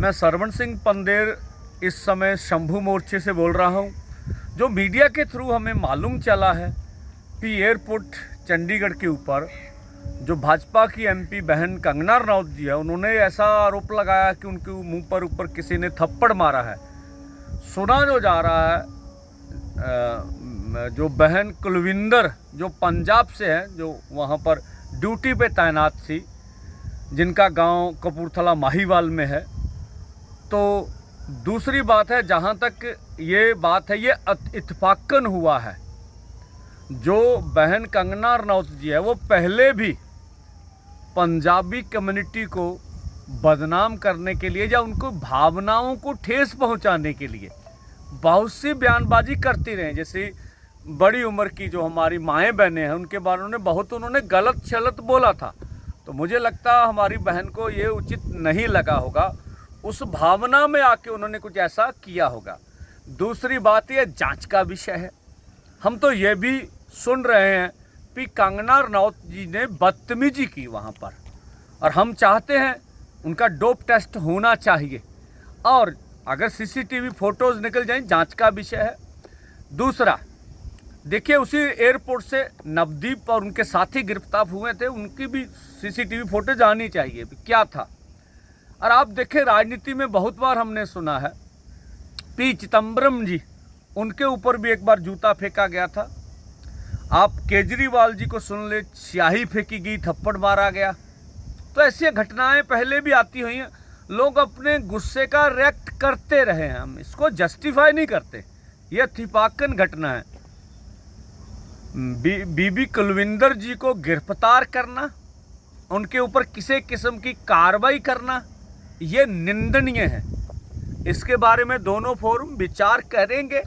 मैं सरवण सिंह पंदेर इस समय शंभू मोर्चे से बोल रहा हूँ, जो मीडिया के थ्रू हमें मालूम चला है कि एयरपोर्ट चंडीगढ़ के ऊपर जो भाजपा की एमपी बहन कंगना रनौत जी है, उन्होंने ऐसा आरोप लगाया कि उनके मुँह पर ऊपर किसी ने थप्पड़ मारा है। सुना जो जा रहा है जो बहन कुलविंदर, जो पंजाब से है, जो वहाँ पर ड्यूटी पे तैनात थी, जिनका गाँव कपूरथला माहीवाल में है तो दूसरी बात है, जहाँ तक ये बात है, ये इतफाक़न हुआ है। जो बहन कंगना रनौत जी है, वो पहले भी पंजाबी कम्युनिटी को बदनाम करने के लिए या उनको भावनाओं को ठेस पहुँचाने के लिए बहुत सी बयानबाजी करती रहे जैसे बड़ी उम्र की जो हमारी माएँ बहनें हैं, उनके बारे में बहुत, उन्होंने गलत शलत बोला था। तो मुझे लगता हमारी बहन को ये उचित नहीं लगा होगा। उस भावना में आके उन्होंने कुछ ऐसा किया होगा। दूसरी बात यह जाँच का विषय है। हम तो ये भी सुन रहे हैं कि कंगना रनौत जी ने बदतमीजी की वहाँ पर। और हम चाहते हैं उनका डोप टेस्ट होना चाहिए। और अगर सीसीटीवी फ़ोटोज़ निकल जाएँ, जाँच का विषय है। दूसरा, देखिए, उसी एयरपोर्ट से नवदीप और उनके साथी गिरफ़्तार हुए थे। उनकी भी सीसीटीवी फुटेज आनी चाहिए। क्या था? और आप देखें राजनीति में बहुत बार हमने सुना है पी चिदम्बरम जी उनके ऊपर भी एक बार जूता फेंका गया था। आप केजरीवाल जी को सुन ले स्याही फेंकी गई थप्पड़ मारा गया। तो ऐसी घटनाएँ पहले भी आती हुई हैं। लोग अपने गुस्से का रिएक्ट करते रहे हैं। हम इसको जस्टिफाई नहीं करते। यह थिपाकन घटना है। बी, बीबी कुलविंदर जी को गिरफ़्तार करना उनके ऊपर किसी किस्म की कार्रवाई करना ये निंदनीय है। इसके बारे में दोनों फोरम विचार करेंगे,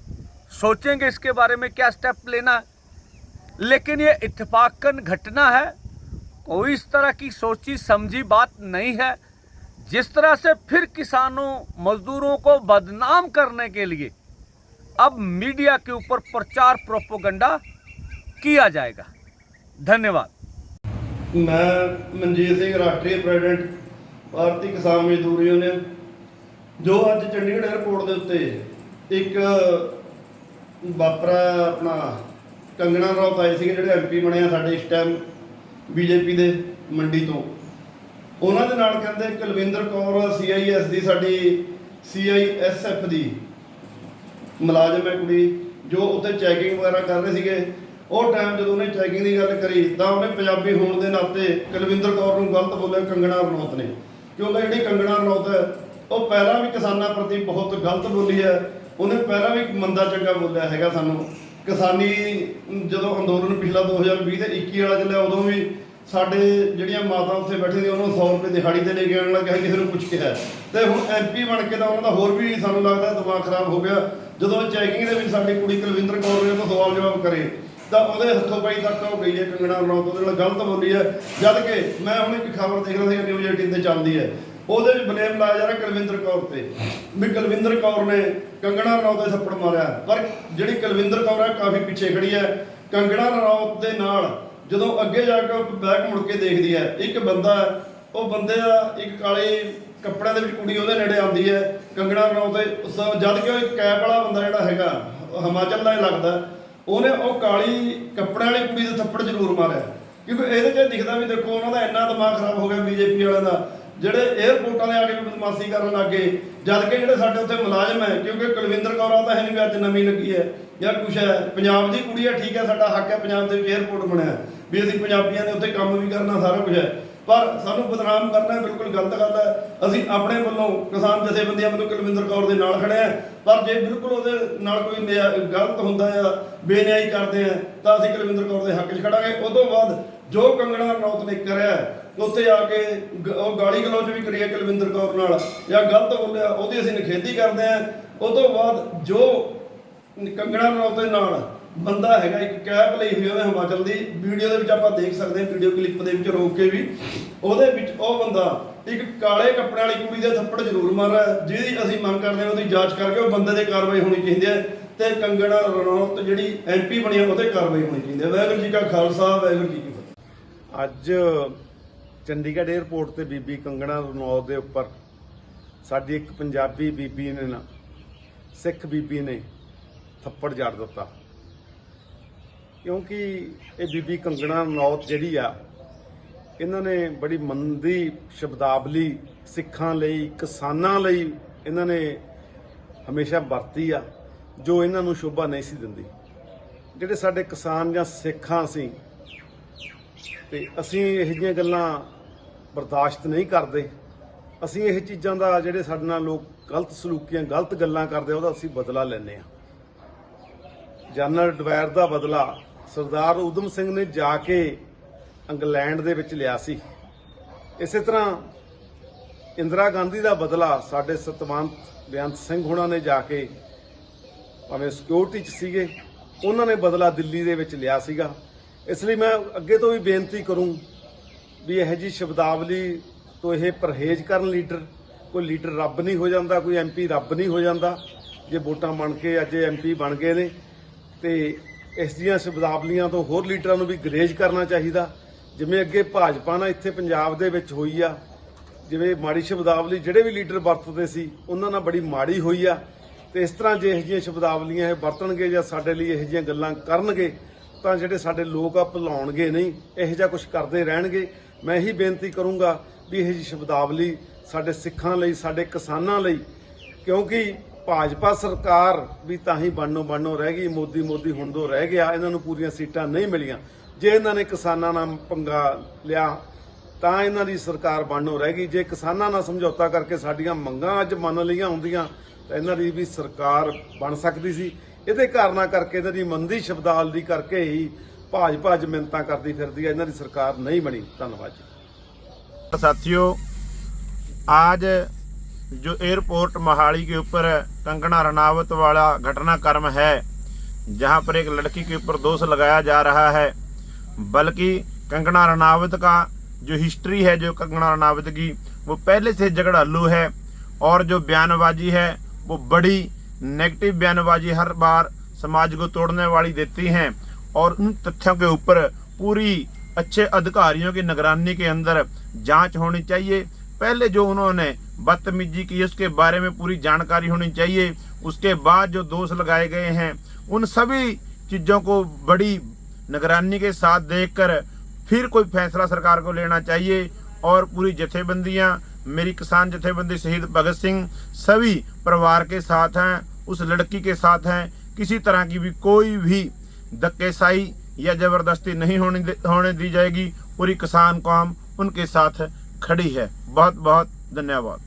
सोचेंगे इसके बारे में क्या स्टेप लेना है। लेकिन ये इतफाक़न घटना है, कोई इस तरह की सोची समझी बात नहीं है, जिस तरह से फिर किसानों, मज़दूरों को बदनाम करने के लिए अब मीडिया के ऊपर प्रचार प्रोपोगंडा किया जाएगा। धन्यवाद। मैं मनजीत सिंह, राष्ट्रीय प्रेसिडेंट ਭਾਰਤੀ ਕਿਸਾਨ ਮਜ਼ਦੂਰ ਯੂਨੀਅਨ, ਜੋ ਅੱਜ ਚੰਡੀਗੜ੍ਹ 에ਅਰਪੋਰਟ ਦੇ ਉੱਤੇ ਇੱਕ ਵਾਪਰਾ ਆਪਣਾ ਕੰਗਣਾ ਰੌਤ ਆਏ ਸੀਗੇ, ਜਿਹੜੇ ਐਮਪੀ ਬਣੇ ਆ ਸਾਡੇ ਇਸ ਟਾਈਮ ਬੀਜੇਪੀ ਦੇ ਮੰਡੀ ਤੋਂ। ਉਹਨਾਂ ਦੇ ਨਾਲ ਕਹਿੰਦੇ ਕੁਲਵਿੰਦਰ ਕੌਰ ਸੀਆਈਐਸ ਦੀ ਸਾਡੀ ਸੀਆਈਐਸਐਫ ਦੀ ਮੁਲਾਜ਼ਮ ਹੈ ਕੁੜੀ, ਜੋ ਉੱਥੇ ਚੈਕਿੰਗ ਵਗੈਰਾ ਕਰ ਰਹੇ ਸੀਗੇ। ਉਹ ਟਾਈਮ ਜਦੋਂ ਉਹਨੇ ਚੈਕਿੰਗ ਦੀ ਗੱਲ ਕਰੀ, ਤਾਂ ਉਹਨੇ ਪੰਜਾਬੀ ਹੋਣ ਦੇ ਨਾਤੇ ਕੁਲਵਿੰਦਰ ਕੌਰ ਨੂੰ ਗਲਤ ਬੋਲਿਆ ਕੰਗਣਾ ਰਣੌਤ ਨੇ। ਕਿਉਂਕਿ ਜਿਹੜੀ ਕੰਗਣਾ ਰਣੌਤ ਹੈ, ਉਹ ਪਹਿਲਾਂ ਵੀ ਕਿਸਾਨਾਂ ਪ੍ਰਤੀ ਬਹੁਤ ਗਲਤ ਬੋਲੀ ਹੈ। ਉਹਨੇ ਪਹਿਲਾਂ ਵੀ ਮੰਦਾ ਚੰਗਾ ਬੋਲਿਆ ਹੈਗਾ ਸਾਨੂੰ। ਕਿਸਾਨੀ ਜਦੋਂ ਅੰਦੋਲਨ ਪਿਛਲਾ 2020 ਤੇ 21 ਵਾਲਾ ਚੱਲਿਆ, ਉਦੋਂ ਵੀ ਸਾਡੇ ਜਿਹੜੀਆਂ ਮਾਤਾ ਉੱਥੇ ਬੈਠੇ ਨੇ, ਉਹਨੂੰ 100 ਰੁਪਏ ਦਿਹਾੜੀ ਤੇ ਲੈ ਕੇ ਆਉਣ ਲੱਗਾ, ਕਿਸੇ ਨੂੰ ਪੁੱਛ ਕੇ ਹੈ ਤੇ ਹੁਣ ਐਮਪੀ ਬਣ ਕੇ ਤਾਂ ਉਹਨਾਂ ਦਾ ਹੋਰ ਵੀ ਸਾਨੂੰ ਲੱਗਦਾ ਦਿਮਾਗ ਖਰਾਬ ਹੋ ਗਿਆ। ਜਦੋਂ ਚੈਕਿੰਗ ਦੇ ਵਿੱਚ ਸਾਡੀ ਕੁੜੀ ਕੁਲਵਿੰਦਰ ਕੌਰ ਨੇ ਉਹ ਸਵਾਲ ਜਵਾਬ ਕਰੇ ਤਾਂ ਉਹਦੇ ਹੱਥੋਂ ਪਾਈ ਤੱਕ ਹੋ ਗਈ ਹੈ ਕੰਗਣਾ ਰਣੌਤ ਉਹਦੇ ਨਾਲ ਗਲਤ ਬੋਲੀ ਹੈ। ਜਦ ਕਿ ਮੈਂ ਹੁਣ ਇੱਕ ਖਬਰ ਦੇਖ ਰਿਹਾ ਸੀ ਨਿਊਜ਼ 18 ਤੇ ਚੱਲਦੀ ਹੈ। ਉਹਦੇ ਵਿੱਚ ਬਲੇਮ ਲਾਇਆ ਜਾ ਰਿਹਾ ਕੁਲਵਿੰਦਰ ਕੌਰ ਤੇ। ਵੀ ਕੁਲਵਿੰਦਰ ਕੌਰ ਨੇ ਕੰਗਣਾ ਰਣੌਤ ਦੇ ਥੱਪੜ ਮਾਰਿਆ। ਪਰ ਜਿਹੜੀ ਕੁਲਵਿੰਦਰ ਕੌਰ ਹੈ, ਕਾਫੀ ਪਿੱਛੇ ਖੜੀ ਹੈ। ਕੰਗਣਾ ਰਣੌਤ ਦੇ ਨਾਲ ਜਦੋਂ ਅੱਗੇ ਜਾ ਕੇ ਬੈਕ ਮੁੜ ਕੇ ਦੇਖਦੀ ਹੈ, ਇੱਕ ਬੰਦਾ ਉਹ ਬੰਦੇ ਦਾ ਇੱਕ ਕਾਲੇ ਕੱਪੜਿਆਂ ਦੇ ਵਿੱਚ ਕੁੜੀ ਉਹਦੇ ਨੇੜੇ ਆਉਂਦੀ ਹੈ। ਕੰਗਣਾ ਰਣੌਤ 'ਤੇ ਉਸ- ਜਦ ਕਿ ਉਹ ਇੱਕ ਕੈਪ ਵਾਲਾ ਬੰਦਾ ਜਿਹੜਾ ਹੈਗਾ, ਹਿਮਾਚਲ ਦਾ ਹੀ ਲੱਗਦਾ। ਉਹਨੇ ਉਹ ਕਾਲੀ ਕੱਪੜਿਆਂ ਵਾਲੀ ਕੁੜੀ ਦੇ ਥੱਪੜ ਜ਼ਰੂਰ ਮਾਰਿਆ। ਕਿਉਂਕਿ ਇਹਦੇ 'ਚ ਦਿਖਦਾ ਵੀ ਦੇਖੋ ਉਹਨਾਂ ਦਾ ਇੰਨਾ ਦਿਮਾਗ ਖਰਾਬ ਹੋ ਗਿਆ ਬੀਜੇਪੀ ਵਾਲਿਆਂ ਦਾ। ਜਿਹੜੇ 에ਅਰਪੋਰਟਾਂ ਦੇ ਆ ਕੇ ਵੀ ਬਦਮਾਸ਼ੀ ਕਰਨ ਲੱਗੇ ਜਦ ਕਿ ਜਿਹੜੇ ਸਾਡੇ ਉੱਥੇ ਮੁਲਾਜ਼ਮ ਹੈ, ਕਿਉਂਕਿ ਕੁਲਵਿੰਦਰ ਕੌਰ ਆ ਤਾਂ ਹੈ ਨਹੀਂ ਵੀ ਅੱਜ ਨਵੀਂ ਲੱਗੀ ਹੈ ਜਾਂ ਕੁਛ ਹੈ। ਪੰਜਾਬ ਦੀ ਕੁੜੀ ਹੈ, ਠੀਕ ਹੈ, ਸਾਡਾ ਹੱਕ ਹੈ ਪੰਜਾਬ ਦੇ ਵਿੱਚ 에ਅਰਪੋਰਟ ਬਣਿਆ। ਵੀ ਅਸੀਂ ਪੰਜਾਬੀਆਂ ਨੇ ਉੱਥੇ ਕੰਮ ਵੀ ਕਰਨਾ, ਸਾਰਾ ਕੁਝ ਹੈ। ਪਰ ਸਾਨੂੰ ਬਦਨਾਮ ਕਰਨਾ ਬਿਲਕੁਲ ਗਲਤ ਗੱਲ ਹੈ। ਅਸੀਂ ਆਪਣੇ ਵੱਲੋਂ ਕਿਸਾਨ ਜਥੇਬੰਦੀਆਂ ਵੱਲੋਂ ਕੁਲਵਿੰਦਰ ਕੌਰ ਦੇ ਨਾਲ ਖੜੇ ਆ ਪਰ ਜੇ ਬਿਲਕੁਲ ਉਹਦੇ ਨਾਲ ਕੋਈ ਨਿਆ- ਗਲਤ ਹੁੰਦਾ ਆ ਬੇਨਿਆਈ ਕਰਦੇ ਆ ਤਾਂ ਅਸੀਂ ਕੁਲਵਿੰਦਰ ਕੌਰ ਦੇ ਹੱਕ 'ਚ ਖੜਾਂਗੇ। ਉਸ ਤੋਂ ਬਾਅਦ ਜੋ ਕੰਗਣਾ ਰਣੌਤ ਨੇ ਕਰਿਆ, ਉੱਥੇ ਆ ਕੇ ਗ- ਉਹ ਗਾਲੀ ਗਲੋਚ ਵੀ ਕਰੀ ਕੁਲਵਿੰਦਰ ਕੌਰ ਨਾਲ, ਜਾਂ ਗਲਤ ਬੋਲਿਆ, ਉਹਦੀ ਅਸੀਂ ਨਿਖੇਧੀ ਕਰਦੇ ਆ ਉਸ ਤੋਂ ਬਾਅਦ ਜੋ ਕੰਗਣਾ ਰਣੌਤ ਦੇ ਨਾਲ ਬੰਦਾ ਹੈਗਾ, ਇੱਕ ਕੈਪ ਲਈ ਹੋਈ ਉਹਨੇ ਹਿਮਾਚਲ ਦੀ। ਵੀਡੀਓ ਦੇ ਵਿੱਚ ਆਪਾਂ ਦੇਖ ਸਕਦੇ ਹਾਂ, ਵੀਡੀਓ ਕਲਿੱਪ ਦੇ ਵਿੱਚ ਰੋਕ ਕੇ ਵੀ। ਉਹਦੇ ਵਿੱਚ ਉਹ ਬੰਦਾ ਇੱਕ ਕਾਲੇ ਕੱਪੜਿਆਂ ਵਾਲੀ ਕੁੜੀ ਦੇ ਥੱਪੜ ਜ਼ਰੂਰ ਮਾਰ ਰਿਹਾ ਜਿਹਦੀ ਅਸੀਂ ਮੰਗ ਕਰਦੇ ਹਾਂ ਉਹਦੀ ਜਾਂਚ ਕਰਕੇ ਉਹ ਬੰਦੇ ਤੇ ਕਾਰਵਾਈ ਹੋਣੀ ਚਾਹੀਦੀ ਹੈ ਤੇ ਕੰਗਣਾ ਰਣੌਤ ਜਿਹੜੀ ਐਮਪੀ ਬਣੀ ਹੈ ਉਹਦੇ ਕਾਰਵਾਈ ਹੋਣੀ ਚਾਹੀਦੀ ਹੈ। ਵਾਹਿਗੁਰੂ ਜੀ ਕਾ ਖਾਲਸਾ, ਵਾਹਿਗੁਰੂ ਜੀ ਕੀ ਫਤਿਹ। ਅੱਜ ਚੰਡੀਗੜ੍ਹ 에ਅਰਪੋਰਟ ਤੇ ਬੀਬੀ ਕੰਗਣਾ ਰਣੌਤ ਦੇ ਉੱਪਰ ਸਾਡੀ ਇੱਕ ਪੰਜਾਬੀ ਬੀਬੀ ਨੇ ਨਾ, ਸਿੱਖ ਬੀਬੀ ਨੇ ਥੱਪੜ ਜੜ ਦਿੱਤਾ। ਕਿਉਂਕਿ ਇਹ ਬੀਬੀ ਕੰਗਣਾ ਨੌਤ ਜਿਹੜੀ ਆ, ਇਹਨਾਂ ਨੇ ਬੜੀ ਮੰਦੀ ਸ਼ਬਦਾਵਲੀ ਸਿੱਖਾਂ ਲਈ, ਕਿਸਾਨਾਂ ਲਈ ਇਹਨਾਂ ਨੇ ਹਮੇਸ਼ਾ ਵਰਤੀ ਆ, ਜੋ ਇਹਨਾਂ ਨੂੰ ਸ਼ੋਭਾ ਨਹੀਂ ਸੀ ਦਿੰਦੀ। ਜਿਹੜੇ ਸਾਡੇ ਕਿਸਾਨ ਜਾਂ ਸਿੱਖਾਂ ਸੀ, ਤੇ ਅਸੀਂ ਇਹ ਜਿਹੀਆਂ ਗੱਲਾਂ ਬਰਦਾਸ਼ਤ ਨਹੀਂ ਕਰਦੇ, ਅਸੀਂ ਇਹ ਚੀਜ਼ਾਂ ਦਾ ਜਿਹੜੇ ਸਾਡੇ ਨਾਲ ਲੋਕ ਗਲਤ ਸਲੂਕੀਆਂ, ਗਲਤ ਗੱਲਾਂ ਕਰਦੇ ਉਹਦਾ ਅਸੀਂ ਬਦਲਾ ਲੈਂਦੇ ਆ। ਜਨਰਲ ਡਵੈਰ ਦਾ ਬਦਲਾ ਸਰਦਾਰ ਉਦਮ ਸਿੰਘ ਨੇ ਜਾ ਕੇ ਇੰਗਲੈਂਡ ਦੇ ਵਿੱਚ ਲਿਆ ਸੀ। ਇਸੇ ਤਰ੍ਹਾਂ ਇੰਦਰਾ ਗਾਂਧੀ ਦਾ ਬਦਲਾ ਸਾਡੇ ਸਤਵੰਤ ਬੇਅੰਤ ਸਿੰਘ ਹੁਣਾਂ ਨੇ ਜਾ ਕੇ ਭਾਵੇਂ ਸਿਕਿਉਰਿਟੀ 'ਚ ਸੀਗੇ, ਉਹਨਾਂ ਨੇ ਬਦਲਾ ਦਿੱਲੀ ਦੇ ਵਿੱਚ ਲਿਆ ਸੀਗਾ। ਇਸ ਲਈ ਮੈਂ ਅੱਗੇ ਤੋਂ ਵੀ ਬੇਨਤੀ ਕਰੂੰ ਵੀ ਇਹੋ ਜੀ ਸ਼ਬਦਾਵਲੀ ਤੋਂ ਇਹ ਪਰਹੇਜ਼ ਕਰਨ ਲੀਡਰ, ਕੋਈ ਲੀਡਰ ਰੱਬ ਨਹੀਂ ਹੋ ਜਾਂਦਾ, ਕੋਈ ਐਮਪੀ ਰੱਬ ਨਹੀਂ ਹੋ ਜਾਂਦਾ। ਜੇ ਵੋਟਾਂ ਬਣ ਕੇ ਅੱਜ ਐਮਪੀ ਬਣ ਗਏ ਨੇ, ਤੇ ਇਸ ਦੀਆਂ ਸ਼ਬਦਾਵਲੀਆਂ ਤੋਂ ਹੋਰ ਲੀਡਰਾਂ ਨੂੰ ਵੀ ਗਰੇਜ ਕਰਨਾ ਚਾਹੀਦਾ। ਜਿਵੇਂ ਅੱਗੇ ਭਾਜਪਾ ਨਾਲ ਇੱਥੇ ਪੰਜਾਬ ਦੇ ਵਿੱਚ ਹੋਈ ਆ, ਜਿਵੇਂ ਮਾੜੀ ਸ਼ਬਦਾਵਲੀ ਜਿਹੜੇ ਵੀ ਲੀਡਰ ਵਰਤਦੇ ਸੀ, ਉਹਨਾਂ ਨਾਲ ਬੜੀ ਮਾੜੀ ਹੋਈ ਆ। ਤੇ ਇਸ ਤਰ੍ਹਾਂ ਜੇ ਇਹੋ ਜਿਹੀਆਂ ਸ਼ਬਦਾਵਲੀਆਂ ਇਹ ਵਰਤਣਗੇ ਜਾਂ ਸਾਡੇ ਲਈ ਇਹੋ ਜਿਹੀਆਂ ਗੱਲਾਂ ਕਰਨਗੇ, ਤਾਂ ਜਿਹੜੇ ਸਾਡੇ ਲੋਕ ਆ ਭੁਲਾਉਣਗੇ ਨਹੀਂ, ਇਹੋ ਜਿਹਾ ਕੁਝ ਕਰਦੇ ਰਹਿਣਗੇ। ਮੈਂ ਇਹੀ ਬੇਨਤੀ ਕਰੂੰਗਾ ਵੀ ਇਹੋ ਜਿਹੀ ਸ਼ਬਦਾਵਲੀ ਸਾਡੇ ਸਿੱਖਾਂ ਲਈ, ਸਾਡੇ ਕਿਸਾਨਾਂ ਲਈ, ਕਿਉਂਕਿ ਭਾਜਪਾ ਸਰਕਾਰ ਵੀ ਤਾਂ ਹੀ ਬਣਨੋਂ ਬਣਨੋਂ ਰਹਿ ਗਈ, ਮੋਦੀ ਮੋਦੀ ਹੁਣ ਤੋਂ ਰਹਿ ਗਿਆ, ਇਹਨਾਂ ਨੂੰ ਪੂਰੀਆਂ ਸੀਟਾਂ ਨਹੀਂ ਮਿਲੀਆਂ। ਜੇ ਇਹਨਾਂ ਨੇ ਕਿਸਾਨਾਂ ਨਾਲ ਪੰਗਾ ਲਿਆ, ਤਾਂ ਇਹਨਾਂ ਦੀ ਸਰਕਾਰ ਬਣਨੋਂ ਰਹਿ ਗਈ। ਜੇ ਕਿਸਾਨਾਂ ਨਾਲ ਸਮਝੌਤਾ ਕਰਕੇ ਸਾਡੀਆਂ ਮੰਗਾਂ ਅੱਜ ਮੰਨ ਲਈਆਂ ਹੁੰਦੀਆਂ, ਤਾਂ ਇਹਨਾਂ ਦੀ ਵੀ ਸਰਕਾਰ ਬਣ ਸਕਦੀ ਸੀ। ਇਹਦੇ ਕਾਰਨਾ ਕਰਕੇ ਇਹਨਾਂ ਦੀ ਮੰਦੀ ਸ਼ਬਦਾਲ ਦੀ ਕਰਕੇ ਹੀ ਭਾਜਪਾ ਅੱਜ ਮਿੰਤਾਂ ਕਰਦੀ ਫਿਰਦੀ ਹੈ। ਇਹਨਾਂ ਦੀ ਸਰਕਾਰ ਨਹੀਂ ਬਣੀ। ਧੰਨਵਾਦ ਜੀ। ਸਾਥੀਓ ਅੱਜ जो एयरपोर्ट मोहाली के ऊपर कंगना रनावत वाला घटनाक्रम है, जहाँ पर एक लड़की के ऊपर दोष लगाया जा रहा है। बल्कि कंगना रनावत का जो हिस्ट्री है, जो कंगना रनावत की, वो पहले से झगड़ालू है, और जो बयानबाजी है, वो बड़ी नेगेटिव बयानबाजी हर बार समाज को तोड़ने वाली देती हैं, और उन तथ्यों के ऊपर पूरी अच्छे अधिकारियों की निगरानी के अंदर जाँच होनी चाहिए पहले जो उन्होंने बदतमीजी की, उसके बारे में पूरी जानकारी होनी चाहिए। उसके बाद जो दोष लगाए गए हैं, उन सभी चीज़ों को बड़ी निगरानी के साथ देखकर फिर कोई फैसला सरकार को लेना चाहिए। और पूरी जथेबंदियाँ, मेरी किसान जथेबंदी शहीद भगत सिंह, सभी परिवार के साथ हैं, उस लड़की के साथ हैं। किसी तरह की भी कोई भी धक्केशाही या ज़बरदस्ती नहीं होने होने दी जाएगी। पूरी किसान कौम उनके साथ ਖੜੀ ਹੈ। ਬਹੁਤ ਬਹੁਤ ਧੰਨਵਾਦ।